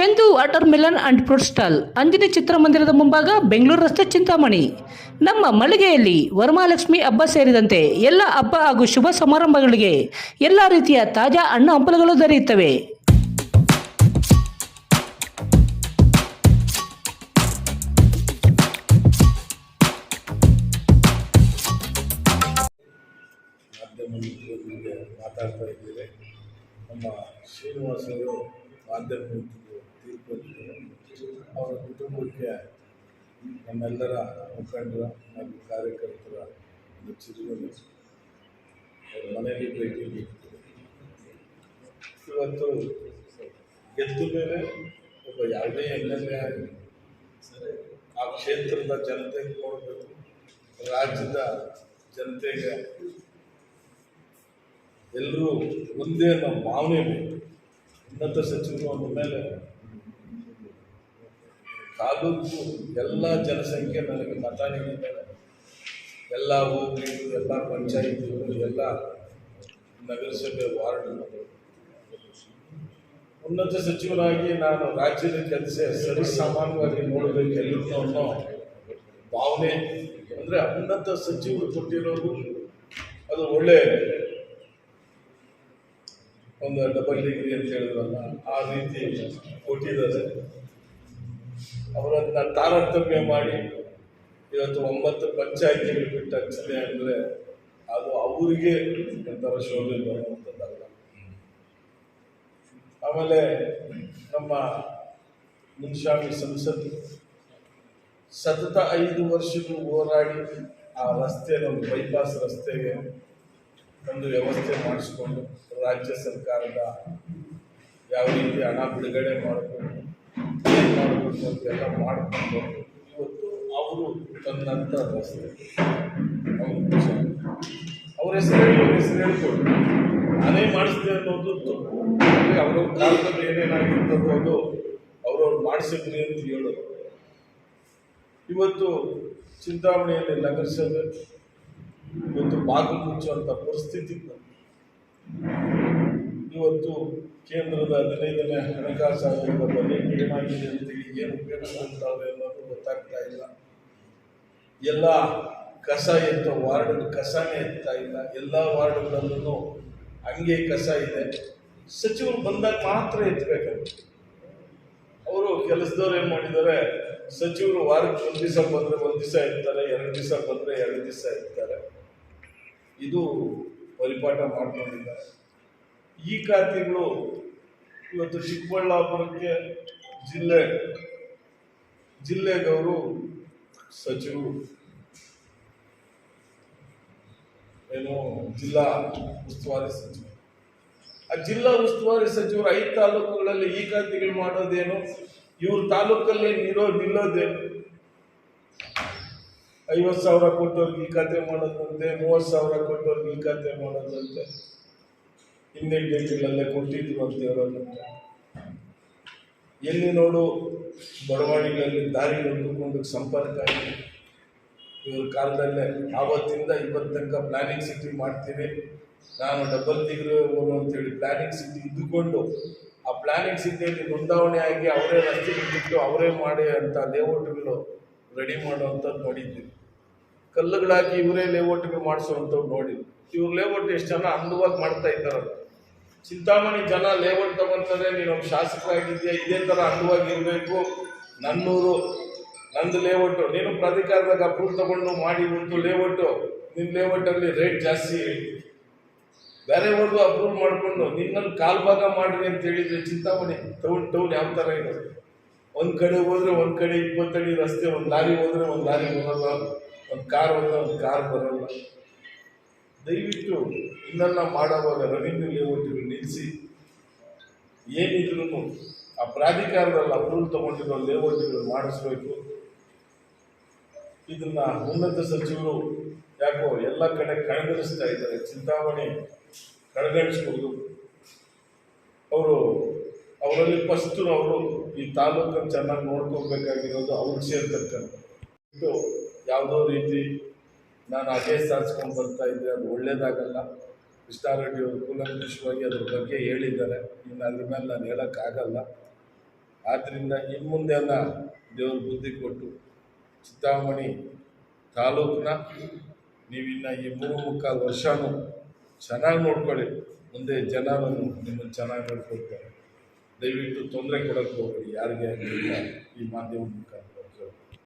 Chandu watermelon and fruit stall Anjani ಚಿತ್ರಮಂದಿರದ ಮುಂಭಾಗ ಬೆಂಗಳೂರು ರಸ್ತೆ ಚಿಂತಾಮಣಿ. ನಮ್ಮ ಮಳಿಗೆಯಲ್ಲಿ ವರಮಹಾಲಕ್ಷ್ಮಿ ಹಬ್ಬ ಸೇರಿದಂತೆ ಎಲ್ಲ ಹಬ್ಬ ಹಾಗೂ ಶುಭ ಸಮಾರಂಭಗಳಿಗೆ ಎಲ್ಲ ರೀತಿಯ ತಾಜಾ ಹಣ್ಣು ಹಂಪಲುಗಳು ದೊರೆಯುತ್ತವೆ. ಮಾಧ್ಯಮ ತೀರ್ಕೊಂಡಿದ್ದಾರೆ ಅವರ ಕುಟುಂಬಕ್ಕೆ ನಮ್ಮೆಲ್ಲರ ಮುಖಂಡರ ಹಾಗೂ ಕಾರ್ಯಕರ್ತರ ಒಂದು ಚಿರುಗನ್ನು ಅವರ ಮನೆಯಲ್ಲಿ ಭೇಟಿ ನೀಡಿದ್ದೇವೆ ಇವತ್ತು ಗೆದ್ದ ಮೇಲೆ ಒಬ್ಬ ಯಾವುದೇ ಎಂ ಎಲ್ ಎ ಆಗಲಿ ಆ ಕ್ಷೇತ್ರದ ಜನತೆಗೆ ನೋಡಬೇಕು. ರಾಜ್ಯದ ಜನತೆಗೆ ಎಲ್ಲರೂ ಒಂದೇ ಅನ್ನೋ ಭಾವನೆ ಬೇಕು. ಉನ್ನತ ಸಚಿವರು ಅಂದ ಮೇಲೆ ತಾಲೂಕು ಎಲ್ಲ ಜನಸಂಖ್ಯೆ ನನಗೆ ಮತ ಎಲ್ಲ ಹೋಗಿ ಎಲ್ಲ ಪಂಚಾಯಿತಿಗಳು ಎಲ್ಲ ನಗರಸಭೆ ವಾರ್ಡ್ಗಳು ಉನ್ನತ ಸಚಿವರಾಗಿ ನಾನು ರಾಜ್ಯದ ಕೆಲಸ ಸರಿ ಸಾಮಾನ್ಯವಾಗಿ ನೋಡಬೇಕು ಎಲ್ಲರೂ ಅನ್ನೋ ಭಾವನೆ. ಅಂದರೆ ಉನ್ನತ ಸಚಿವರು ಕೊಟ್ಟಿರೋದು ಅದು ಒಳ್ಳೆ ಒಂದು ಡಬಲ್ ಡಿಗ್ರಿ ಅಂತ ಹೇಳಿದ್ರಲ್ಲ, ಆ ರೀತಿ ಕೊಟ್ಟಿದ್ದಾರೆ. ಅವರನ್ನ ತಾರತಮ್ಯ ಮಾಡಿ ಇವತ್ತು ಒಂಬತ್ತು ಪಂಚಾಯಿತಿಗಳು ಬಿಟ್ಟು ಹಚ್ಚಿದೆ ಅಂದರೆ ಅದು ಅವರಿಗೆ ಒಂಥರ ಶೋಭೆ ಬರುವಂಥದ್ದಲ್ಲ. ಆಮೇಲೆ ನಮ್ಮ ಮುನ್ಶಾಮಿ ಸಂಸತ್ತು ಸತತ ಐದು ವರ್ಷಗಳು ಹೋರಾಡಿ ಆ ರಸ್ತೆ, ನಮ್ಮ ಬೈಪಾಸ್ ರಸ್ತೆಗೆ ಒಂದು ವ್ಯವಸ್ಥೆ ಮಾಡಿಸ್ಕೊಂಡು ರಾಜ್ಯ ಸರ್ಕಾರದ ಯಾವ ರೀತಿ ಹಣ ಬಿಡುಗಡೆ ಮಾಡಬೇಕು ಅಂತೆಲ್ಲ ಮಾಡಿಕೊಂಡು ಇವತ್ತು ಅವರು ತಂದಂಥ ರಸ್ತೆ ಅವ್ರ ಅವ್ರ ಹೆಸರು ಹೇಳಿ, ಅವ್ರ ಹೆಸರು ಹೇಳ್ಕೊಡಿ. ನಾನೇ ಮಾಡಿಸಿದೆ ಅನ್ನೋದು ತಪ್ಪು. ಅವ್ರವ್ರ ಕಾಲದಲ್ಲಿ ಏನೇನಾಗಿರ್ತದೋ ಅದು ಅವ್ರವ್ರು ಮಾಡಿಸಿದ್ರಿ ಅಂತ ಹೇಳೋದು. ಇವತ್ತು ಚಿಂತಾಮಣಿಯಲ್ಲಿ ನಗರಸಭೆ, ಇವತ್ತು ಬಾಗಿಲು ಮುಚ್ಚುವಂಥ ಪರಿಸ್ಥಿತಿ ಇವತ್ತು ಕೇಂದ್ರದ ಹದಿನೈದನೇ ಹಣಕಾಸು ಆಯೋಗದ ಬಜೆಟ್ ಏನಾಗಿದೆ ಜೊತೆಗೆ ಏನು ಉಪಯೋಗಿಸ್ಕೊಳ್ತಾವೆ ಅನ್ನೋದು ಗೊತ್ತಾಗ್ತಾ ಇಲ್ಲ. ಎಲ್ಲ ಕಸ ಎತ್ತ ವಾರ್ಡ್ ಕಸನೇ ಎತ್ತಾ ಇಲ್ಲ. ಎಲ್ಲ ವಾರ್ಡ್ಗಳಲ್ಲೂ ಹಂಗೆ ಕಸ ಇದೆ. ಸಚಿವರು ಬಂದಾಗ ಮಾತ್ರ ಎತ್ತಬೇಕು ಅವರು ಕೆಲಸದವ್ರು ಏನು ಮಾಡಿದ್ದಾರೆ, ಸಚಿವರು ವಾರಕ್ಕೆ ಒಂದು ದಿವಸ ಬಂದರೆ ಒಂದು ದಿವಸ ಇರ್ತಾರೆ, ಎರಡು ದಿವಸ ಬಂದರೆ ಎರಡು ದಿವಸ ಇರ್ತಾರೆ. ಇದು ಪರಿಪಾಠ ಮಾಡ್ಕೊಂಡಿದ್ದಾರೆ. ಈ ಖಾತೆಗಳು ಇವತ್ತು ಚಿಕ್ಕಬಳ್ಳಾಪುರಕ್ಕೆ ಜಿಲ್ಲೆ, ಜಿಲ್ಲೆಗವರು ಸಚಿವರು. ಏನು ಜಿಲ್ಲಾ ಉಸ್ತುವಾರಿ ಸಚಿವರು. ಆ ಜಿಲ್ಲಾ ಉಸ್ತುವಾರಿ ಸಚಿವರು ಐದು ತಾಲೂಕುಗಳಲ್ಲಿ ಈ ಖಾತೆಗಳು ಮಾಡೋದೇನು? ಇವ್ರ ತಾಲೂಕಲ್ಲಿ ನಿರೋ ನಿಲ್ಲೋದೇನು? ಐವತ್ತು ಸಾವಿರ ಕೊಟ್ಟವ್ರಿಗೆ ಈ ಖಾತೆ ಮಾಡೋದಂತೆ, ಮೂವತ್ತು ಸಾವಿರ ಕೊಟ್ಟವ್ರಿಗೆ ಈ ಖಾತೆ ಮಾಡೋದಂತೆ. ಹಿಂದೆ ಡೇಟ್ಗಳಲ್ಲೇ ಕೊಟ್ಟಿದ್ರು ಅಂತ ಹೇಳೋದು ಎಲ್ಲಿ ನೋಡು ಬಡವಾಣಿಗಳಲ್ಲಿ ದಾರಿ ಹೊಂದಿಕೊಂಡು ಸಂಪರ್ಕ ಇವ್ರ ಕಾಲದಲ್ಲೇ ಆವತ್ತಿಂದ ಇವತ್ತು ತನಕ ಪ್ಲಾನಿಂಗ್ ಸಿಟಿ ಮಾಡ್ತೀವಿ ನಾನು ಡಬಲ್ ಡಿಗ್ರಿ ಹೋಗೋನು ಅಂತೇಳಿ ಪ್ಲಾನಿಂಗ್ ಸಿಟಿ ಇದ್ದುಕೊಂಡು ಆ ಪ್ಲಾನಿಂಗ್ ಸಿಟಿಯಲ್ಲಿ ನೋಂದಾವಣೆ ಆಗಿ ಅವರೇ ರಸ್ತೆ ಬಿಟ್ಟು ಅವರೇ ಮಾಡಿ ಅಂತ ಲೇಔಟ್ಗಳು ರೆಡಿ ಮಾಡುವಂಥದ್ದು ನೋಡಿದ್ವಿ. ಕಲ್ಲುಗಳಾಕಿ ಇವರೇ ಲೇಔಟ್ಗಳು ಮಾಡಿಸುವಂಥವ್ರು ನೋಡಿದ್ವಿ. ಇವ್ರ ಲೇಔಟ್ ಎಷ್ಟು ಜನ ಅಂದವಾಗಿ ಮಾಡ್ತಾ ಇದ್ದಾರಲ್ಲ. ಚಿಂತಾಮಣಿ ಜನ ಲೇಔಟ್ ತಗೊಂತಾರೆ, ನೀನು ಒಬ್ಬ ಶಾಸಕರಾಗಿದ್ಯಾ ಇದೇ ಥರ ಅಂಗವಾಗಿರಬೇಕು ನನ್ನೂರು, ನಂದು ಲೇಔಟು ನೀನು ಪ್ರಾಧಿಕಾರದಾಗ ಅಪ್ರೂವ್ ತಗೊಂಡು ಮಾಡಿ ಒಂದು ಲೇಔಟು ನಿನ್ನ ಲೇಔಟಲ್ಲಿ ರೇಟ್ ಜಾಸ್ತಿ ಬೇರೆ ಅವ್ರದ್ದು ಅಪ್ರೂವ್ ಮಾಡಿಕೊಂಡು, ನಿನ್ನನ್ನು ಕಾಲ್ ಭಾಗ ಮಾಡಿ ಅಂತ ಹೇಳಿದ್ರೆ ಚಿಂತಾಮಣಿ, ಟೌನ್ ಟೌನ್ ಯಾವ ಥರ ಇದೆ? ಒಂದು ಕಡೆ ಹೋದರೆ ಒಂದು ಕಡೆ ಇಪ್ಪತ್ತಡಿ ರಸ್ತೆ, ಒಂದು ಲಾರಿ ಹೋದರೆ ಒಂದು ಲಾರಿ ಬರೋಲ್ಲ. ಒಂದು ಕಾರ್ ಹೋದ್ರೆ ಒಂದು ಕಾರ್ ಬರಲ್ಲ. ದಯವಿಟ್ಟು ಇನ್ನೆಲ್ಲ ಮಾಡೋವಾಗ ರವೀಂದ್ರ ಲೇಔಟ್ ಏನಿದ್ರು ಆ ಪ್ರಾಧಿಕಾರದಲ್ಲಿ ಅಪ್ರೂವ್ ತಗೊಂಡಿರೋ ಲೇಔಟ್ಗಳು ಮಾಡಿಸ್ಬೇಕು. ಇದನ್ನ ಉನ್ನತ ಸಚಿವರು ಯಾಕೋ ಎಲ್ಲ ಕಡೆ ಕಣಗಣಿಸ್ತಾ ಇದ್ದಾರೆ. ಚಿಂತಾಮಣಿ ಕಡೆಗಣಿಸ್ಬೋದು ಅವರು, ಅವರಲ್ಲಿ ಫಸ್ಟ್ ಅವರು ಈ ತಾಲೂಕನ್ನು ಚೆನ್ನಾಗಿ ನೋಡ್ಕೋಬೇಕಾಗಿರೋದು ಅವ್ರಿಗೆ ಸೇರ್ತಕ್ಕಂಥ ಯಾವುದೋ ರೀತಿ ನಾನು ಅದೇ ಸಾಧಿಸ್ಕೊಂಡು ಬರ್ತಾ ಇದ್ದೆ, ಅದು ಒಳ್ಳೇದಾಗಲ್ಲ. ಕೃಷ್ಣಾರೆಡ್ಡಿ ಅವರು ಕೂಲಂಕುಷವಾಗಿ ಅದ್ರ ಬಗ್ಗೆ ಹೇಳಿದ್ದಾರೆ. ಇನ್ನು ಅದ್ರ ಮೇಲೆ ನಾನು ಹೇಳೋಕ್ಕಾಗಲ್ಲ. ಆದ್ದರಿಂದ ಇನ್ನು ಮುಂದೆನ ದೇವರು ಬುದ್ಧಿ ಕೊಟ್ಟು ಚಿತ್ತಾಮಣಿ ತಾಲೂಕಿನ ನೀವಿನ್ನ ಈ ಮೂರು ಮುಕ್ಕಾಲು ವರ್ಷನೂ ಚೆನ್ನಾಗಿ ನೋಡ್ಕೊಳ್ಳಿ. ಮುಂದೆ ಜನರು ನಿಮ್ಮನ್ನು ಚೆನ್ನಾಗಿ ನೋಡ್ಕೊಳ್ತಾರೆ. ದಯವಿಟ್ಟು ತೊಂದರೆ ಕೊಡೋಕ್ಕೆ ಹೋಗಬೇಡಿ. ಯಾರಿಗೆ ಈ ಮಾಧ್ಯಮ ಮುಖಾಂತರ.